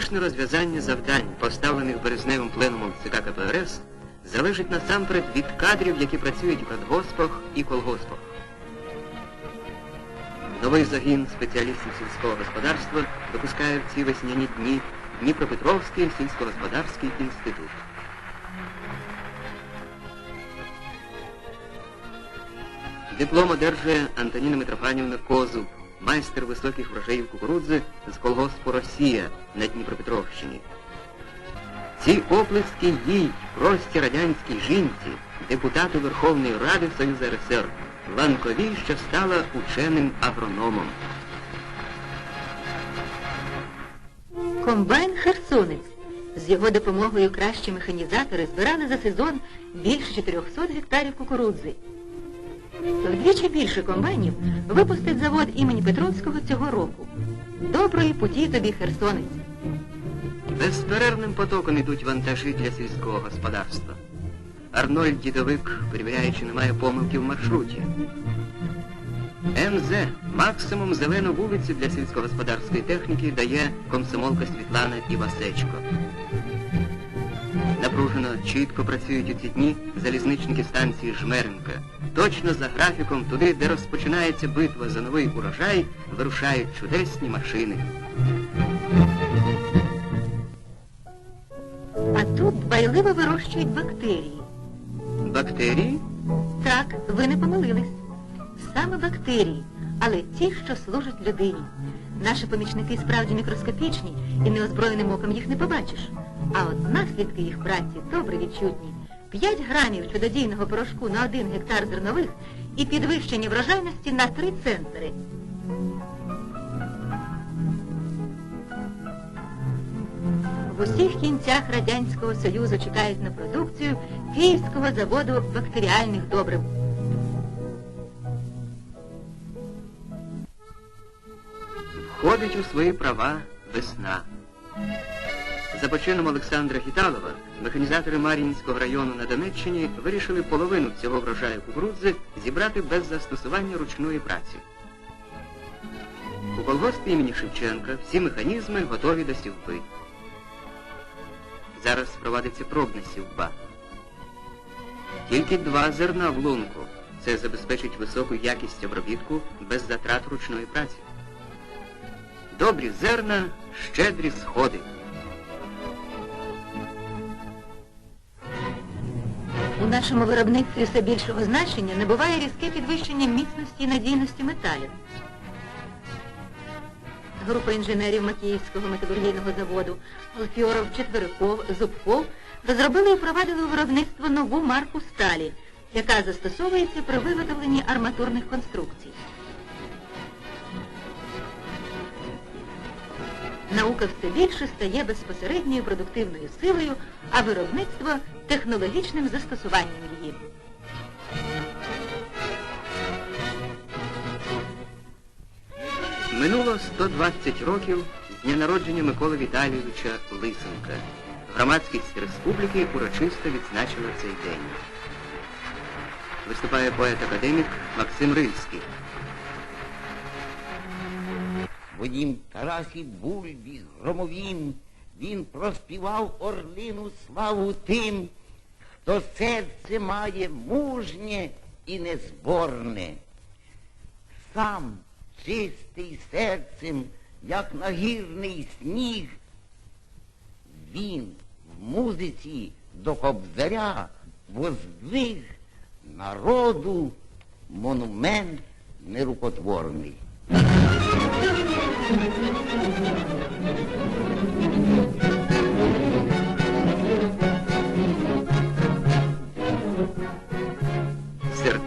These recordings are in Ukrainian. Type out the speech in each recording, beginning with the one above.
Успішне розв'язання завдань, поставлених березневим пленумом ЦК КПРС, залежить насамперед від кадрів, які працюють в радгоспах і колгоспах. Новий загін спеціалістів сільського господарства випускає в ці весняні дні Дніпропетровський сільськогосподарський інститут. Диплом одержує Антоніна Митрофанівна Козуб, майстер високих врожаїв кукурудзи з колгоспу Росія на Дніпропетровщині. Ці оплески їй, прості радянській жінці, депутату Верховної Ради Союзу РСР, Ланковій, що стала ученим агрономом. Комбайн Херсонець. З його допомогою кращі механізатори збирали за сезон більше 400 гектарів кукурудзи. Вдвічі більше комбайнів випустить завод імені Петровського цього року. Доброї путі тобі, Херсонець. Безперервним потоком ідуть вантажі для сільського господарства. Арнольд Дідовик, перевіряючи, немає помилки в маршруті. МЗ максимум зелену вулицю для сільськогосподарської техніки дає комсомолка Світлана Івасечко. Напружено, чітко працюють у ці дні залізничники станції Жмеренка. Точно за графіком, туди, де розпочинається битва за новий урожай, вирушають чудесні машини. А тут дбайливо вирощують бактерії. Бактерії? Так, ви не помилились. Саме бактерії, але ті, що служать людині. Наші помічники справді мікроскопічні і неозброєним оком їх не побачиш. А от наслідки їх праці добре відчутні. 5 грамів чудодійного порошку на 1 гектар зернових і підвищення врожайності на 3 центнери. В усіх кінцях Радянського Союзу чекають на продукцію Київського заводу бактеріальних добрив. Входить у свої права весна. За почином Олександра Хіталова механізатори Мар'їнського району на Донеччині вирішили половину цього врожаю кукурудзи зібрати без застосування ручної праці. У колгоспі імені Шевченка всі механізми готові до сівби. Зараз проводиться пробна сівба. Тільки два зерна в лунку. Це забезпечить високу якість обробітку без затрат ручної праці. Добрі зерна, щедрі сходи. У нашому виробництві все більшого значення набуває різке підвищення міцності і надійності металів. Група інженерів Макіївського металургійного заводу Алфіоров, Четвериков, Зубков розробили і впровадили у виробництво нову марку сталі, яка застосовується при виготовленні арматурних конструкцій. Наука все більше стає безпосередньою продуктивною силою, а виробництво технологічним застосуванням її. Минуло 120 років з дня народження Миколи Віталійовича Лисенка. Громадськість республіки урочисто відзначила цей день. Виступає поет-академік Максим Рильський. Своїм Тарасі Бульбі громовім він проспівав орлину славу тим, хто серце має мужнє і незборне. Сам чистий серцем, як нагірний сніг, він в музиці до кобзаря воздвиг народу монумент нерукотворний.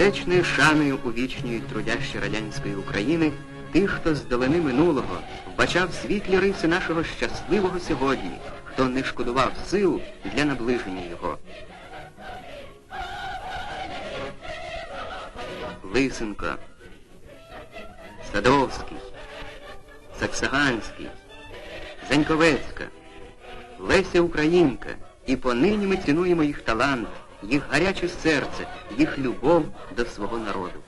Сердечною шаною увічнюють трудящі радянської України тих, хто з долини минулого вбачав світлі риси нашого щасливого сьогодні, хто не шкодував сил для наближення його. Лисенко, Садовський, Саксаганський, Заньковецька, Леся Українка, і понині ми цінуємо їх талант, їх гаряче серце, їх любов до свого народу.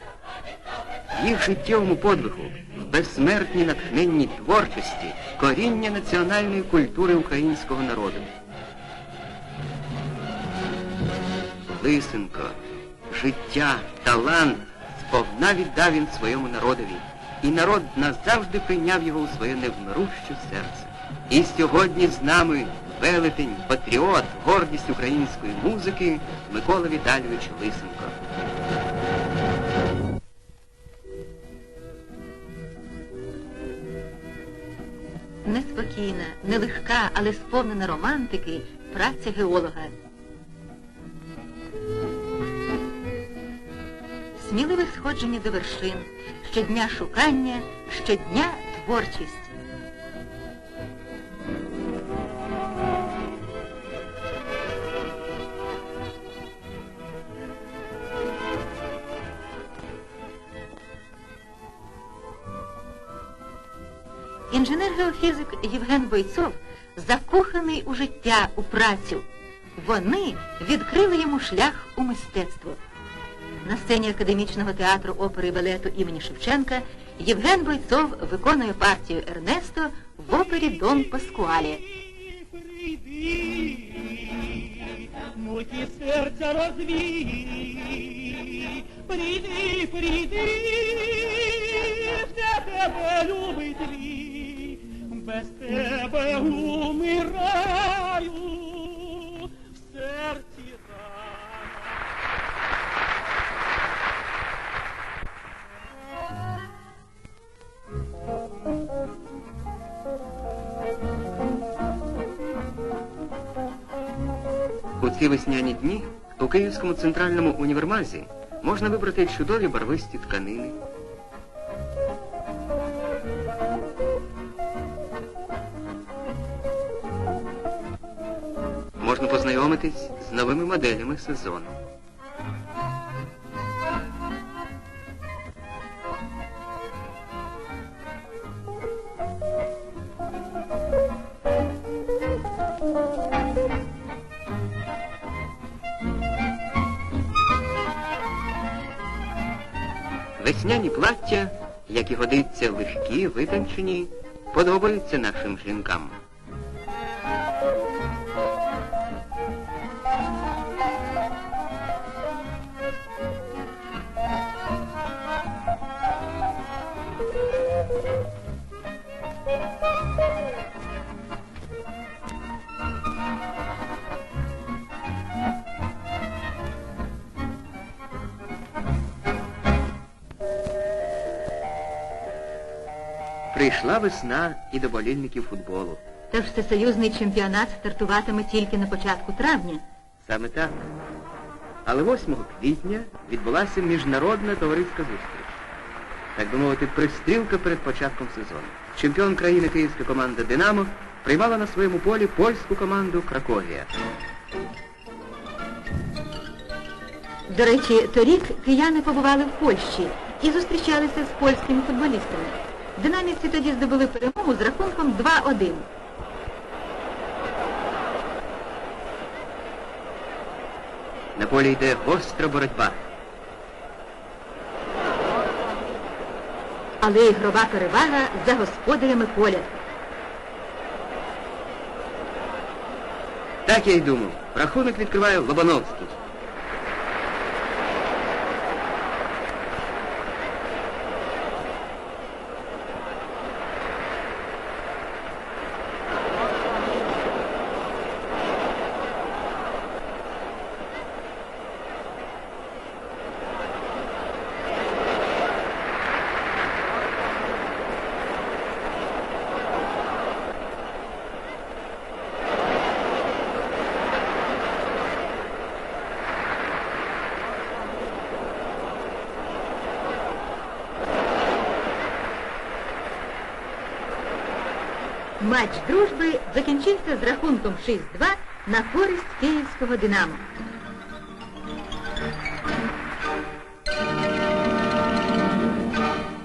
В їх життєвому подвигу, в безсмертній натхненній творчості, коріння національної культури українського народу. Лисенко, життя, талант сповна віддав він своєму народові, і народ назавжди прийняв його у своє невмируще серце. І сьогодні з нами велетень, патріот, гордість української музики Микола Віталійович Лисенко. Неспокійна, нелегка, але сповнена романтики праця геолога. Сміливе сходження до вершин, щодня шукання, щодня творчість. Інженер-геофізик Євген Бойцов закоханий у життя, у працю. Вони відкрили йому шлях у мистецтво. На сцені академічного театру опери і балету імені Шевченка Євген Бойцов виконує партію Ернесто в опері Дон Паскуалі. Прийди, муки серця розвій, прийди, прийди, все тебе любить без тебе умираю, ці весняні дні у Київському центральному універмазі можна вибрати чудові барвисті тканини. Можна познайомитись з новими моделями сезону. Весняні плаття, які годиться легкі, витончені, подобаються нашим жінкам. Прийшла весна і до болільників футболу. Тож всесоюзний чемпіонат стартуватиме тільки на початку травня. Саме так. Але 8 квітня відбулася міжнародна товариська зустріч. Так би мовити, пристрілка перед початком сезону. Чемпіон країни київська команда Динамо приймала на своєму полі польську команду Краковія. До речі, торік кияни побували в Польщі і зустрічалися з польськими футболістами. Динамівці тоді здобули перемогу з рахунком 2-1. На полі йде гостра боротьба. Але ігрова перевага за господарями поля. Так я й думав. Рахунок відкриває Лобановський. Матч дружби закінчився з рахунком 6-2 на користь київського «Динамо».